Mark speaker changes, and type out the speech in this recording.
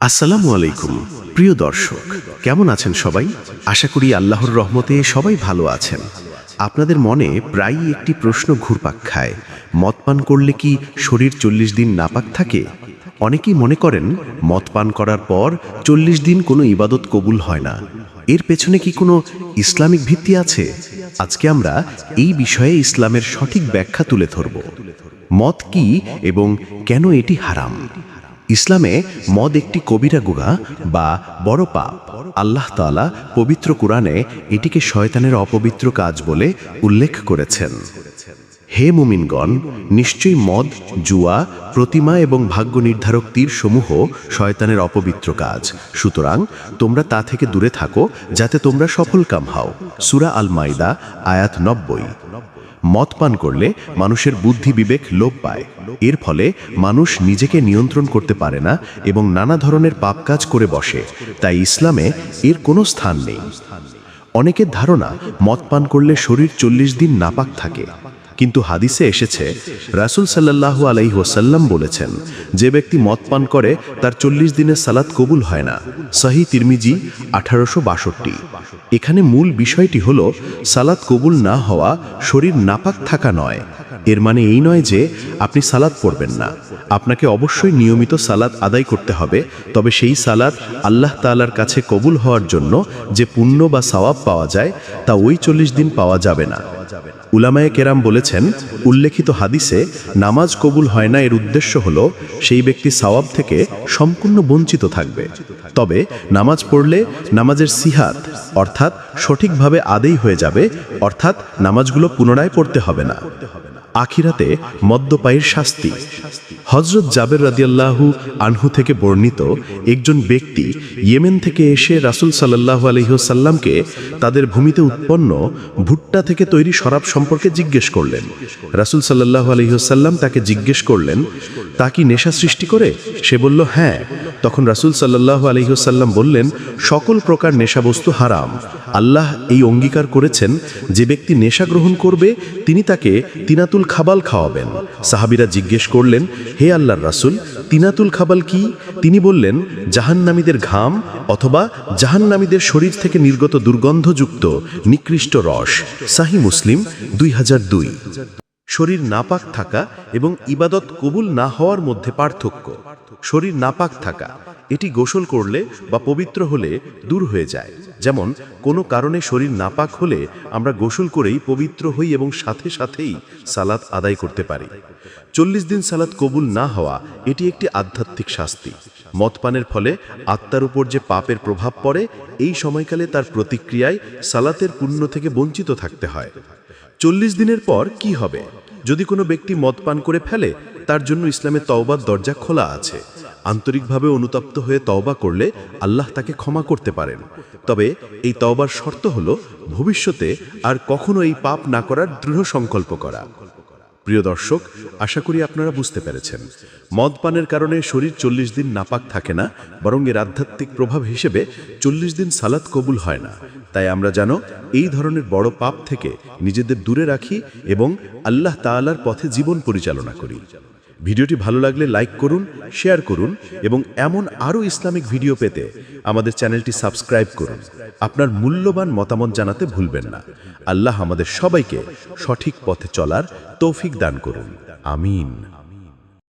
Speaker 1: আসসালামু আলাইকুম, প্রিয় দর্শক, কেমন আছেন সবাই? আশা করি আল্লাহর রহমতে সবাই ভালো আছেন। আপনাদের মনে প্রায়ই একটি প্রশ্ন ঘুরপাক খায়, মদ পান করলে কি শরীর চল্লিশ দিন নাপাক থাকে? অনেকেই মনে করেন, মদ পান করার পর চল্লিশ দিন কোনো ইবাদত কবুল হয় না। এর পেছনে কি কোনো ইসলামিক ভিত্তি আছে? আজকে আমরা এই বিষয়ে ইসলামের সঠিক ব্যাখ্যা তুলে ধরব। মদ কি এবং কেন এটি হারাম? ইসলামে মদ একটি কবিরা গুণা বা বড় পাপ। আল্লাহ তালা পবিত্র কোরআনে এটিকে শয়তানের অপবিত্র কাজ বলে উল্লেখ করেছেন। হে মুমিনগণ, নিশ্চয়ই মদ, জুয়া, প্রতিমা এবং ভাগ্য নির্ধারক তীর সমূহ শয়তানের অপবিত্র কাজ। সুতরাং তোমরা তা থেকে দূরে থাকো, যাতে তোমরা সফল কাম হও। সুরা আল মাইদা আয়াত নব্বই। মদ পান করলে মানুষের বুদ্ধি বিবেক লোপ পায়। এর ফলে মানুষ নিজেকে নিয়ন্ত্রণ করতে পারে না এবং নানা ধরনের পাপ কাজ করে বসে। তাই ইসলামে এর কোনো স্থান নেই। অনেকের ধারণা, মদ পান করলে শরীর চল্লিশ দিন নাপাক থাকে। কিন্তু হাদিসে এসেছে, রাসুল সাল্লাহু আলাই ওসাল্লাম বলেছেন, যে ব্যক্তি মদ পান করে, তার চল্লিশ দিনের সালাদ কবুল হয় না। সাহি তিরমিজি আঠারোশো বাষট্টি। এখানে মূল বিষয়টি হল সালাদ কবুল না হওয়া, শরীর নাপাক থাকা নয়। এর মানে এই নয় যে আপনি সালাদ পড়বেন না। আপনাকে অবশ্যই নিয়মিত সালাদ আদায় করতে হবে, তবে সেই সালাদ আল্লাহ তাআলার কাছে কবুল হওয়ার জন্য যে পুণ্য বা সওয়াব পাওয়া যায়, তা ওই চল্লিশ দিন পাওয়া যাবে না। উলামায়ে কেরাম বলেছেন, উল্লেখিত হাদিসে নামাজ কবুল হয় না এর উদ্দেশ্য হল সেই ব্যক্তি সওয়াব থেকে সম্পূর্ণ বঞ্চিত থাকবে। তবে নামাজ পড়লে নামাজের সিহাত অর্থাৎ সঠিকভাবে আদেই হয়ে যাবে, অর্থাৎ নামাজগুলো পুনরায় পড়তে হবে না। আখিরাতে মদ্যপায়ের শাস্তি। হজরত জাবের রাদিয়াল্লাহু আনহু থেকে বর্ণিত একজন ব্যক্তি ইয়েমেন থেকে এসে রাসুল সাল্লাহ আলহিহসাল্লামকে তাদের ভূমিতে উৎপন্ন ভুট্টা থেকে তৈরি শরাব সম্পর্কে জিজ্ঞেস করলেন। রাসুল সাল্লাহ আলহিহসাল্লাম তাকে জিজ্ঞেস করলেন, তা কি নেশা সৃষ্টি করে? সে বলল হ্যাঁ। তখন রাসুল সাল্লাহ আলহিহসাল্লাম বললেন, সকল প্রকার নেশাবস্তু হারাম। আল্লাহ এই অঙ্গীকার করেছেন, যে ব্যক্তি নেশা গ্রহণ করবে, তিনি তাকে তিনাতুল খাবাল খাওয়াবেন। সাহাবিরা জিজ্ঞেস করলেন, হে আল্লাহর রাসুল, তিনাতুল খাবাল কি? তিনি বললেন, জাহান্নামীদের ঘাম অথবা জাহান্নামীদের শরীর থেকে নির্গত দুর্গন্ধযুক্ত নিকৃষ্ট রস। সাহি মুসলিম, দুই হাজার দুই। শরীর নাপাক থাকা এবং ইবাদত কবুল না হওয়ার মধ্যে পার্থক্য। শরীর নাপাক থাকা, এটি গোসল করলে বা পবিত্র হলে দূর হয়ে যায়। যেমন, কোনো কারণে শরীর নাপাক হলে আমরা গোসল করেই পবিত্র হই এবং সাথে সাথেই সালাত আদায় করতে পারি। চল্লিশ দিন সালাত কবুল না হওয়া, এটি একটি আধ্যাত্মিক শাস্তি। মদপানের ফলে আত্মার উপর যে পাপের প্রভাব পড়ে, এই সময়কালে তার প্রতিক্রিয়ায় সালাতের পুণ্য থেকে বঞ্চিত থাকতে হয়। চল্লিশ দিনের পর কি হবে? যদি কোনো ব্যক্তি মদ পান করে ফেলে, তার জন্য ইসলামে তওবার দরজা খোলা আছে। আন্তরিকভাবে অনুতপ্ত হয়ে তওবা করলে আল্লাহ তাকে ক্ষমা করতে পারেন। তবে এই তওবার শর্ত হল, ভবিষ্যতে আর কখনো এই পাপ না করার দৃঢ় সংকল্প করা। প্রিয় দর্শক, আশা করি আপনারা বুঝতে পেরেছেন। মদ পানের কারণে শরীর চল্লিশ দিন নাপাক থাকে না, বরং এর আধ্যাত্মিক প্রভাব হিসেবে চল্লিশ দিন সালাত কবুল হয় না। তাই আমরা যেন এই ধরনের বড় পাপ থেকে নিজেদের দূরে রাখি এবং আল্লাহ তালার পথে জীবন পরিচালনা করি। ভিডিওটি ভালো লাগলে লাইক করুন, শেয়ার করুন এবং এমন আরও ইসলামিক ভিডিও পেতে আমাদের চ্যানেলটি সাবস্ক্রাইব করুন। আপনার মূল্যবান মতামত জানাতে ভুলবেন না। আল্লাহ আমাদের সবাইকে সঠিক পথে চলার তৌফিক দান করুন। আমিন।